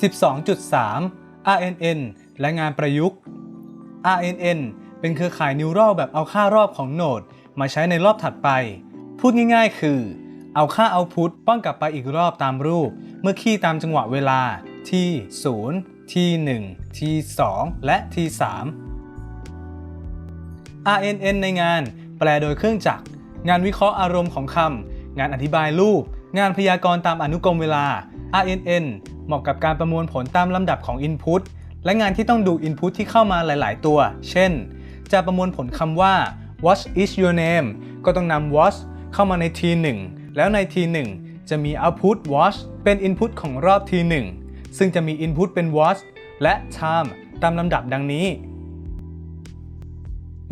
12.3 RNN และงานประยุกต์ RNN เป็นเครือข่ายนิวรัลแบบเอาค่ารอบของโนด มาใช้ในรอบถัดไป พูดง่ายๆ คือ เอาค่าเอาพุตป้อนกลับไปอีกรอบตามรูป เมื่อคีย์ตามจังหวะเวลา t 0 t 1 t 2และ t 3 RNN ในงานแปลโดยเครื่องจักร งานวิเคราะห์อารมณ์ของคำ งานอธิบายรูป งานพยากรณ์ตามอนุกรมเวลา RNN เหมาะกับการประมวลผลตามลำดับของ Input และงานที่ต้องดู Input ที่เข้ามาหลาย ๆ ตัว เช่น จะประมวลผลคำว่า What is your name ก็ต้องนำ what เข้ามาใน T1 แล้วใน T1 จะมี output what เป็น input ของรอบ T1 ซึ่งจะมี input เป็น what และ time ตามลำดับดังนี้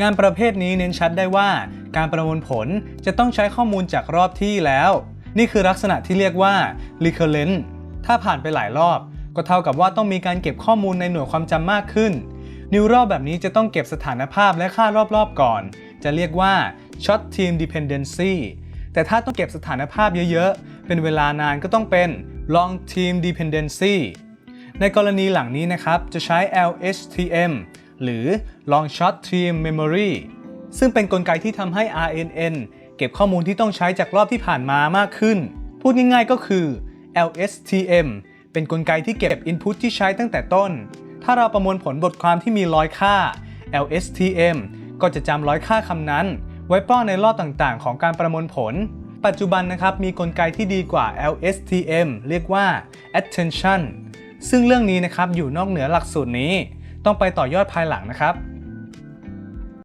งานประเภทนี้เน้นชัดได้ว่า การประมวลผลจะต้องใช้ข้อมูลจากรอบที่แล้ว นี่คือลักษณะที่เรียกว่า recurrent ถ้าผ่านไปหลายรอบ ก็เท่ากับว่าต้องมีการเก็บข้อมูลในหน่วยความจำมากขึ้น นิวร a ลแบบนี้จะต้องเก็บสถานภาพและค่ารอบๆก่อน จะเรียกว่า short team dependency แต่ถ้าต้องเก็บสถานภาพเยอะๆ เป็นเวลานานก็ต้องเป็น long team dependency ในกรณีหลังนี้นะครับ จะใช้ LSTM หรือ Long Short Term Memory ซึ่งเป็นนกลไกที่ทำให้ RNN เก็บข้อมูลที่ต้องใช้จากรอบที่ผ่านมามากขึ้น พูดง่ายๆก็คือ LSTM เป็นนกลไกที่เก็บ Input ที่ใช้ตั้งแต่ต้น ถ้าเราประมวลผลบทความที่มีร้อยค่า LSTM ก็จะจำร้อยค่าคำนั้น ไว้ป้อนในรอบต่างๆ ของการประมวลผล ปัจจุบันนะครับมีกลไกที่ดีกว่า LSTM เรียกว่า Attention ซึ่งเรื่องนี้นะครับอยู่นอกเหนือหลักสูตรนี้ ต้องไปต่อยอดภายหลังนะครับ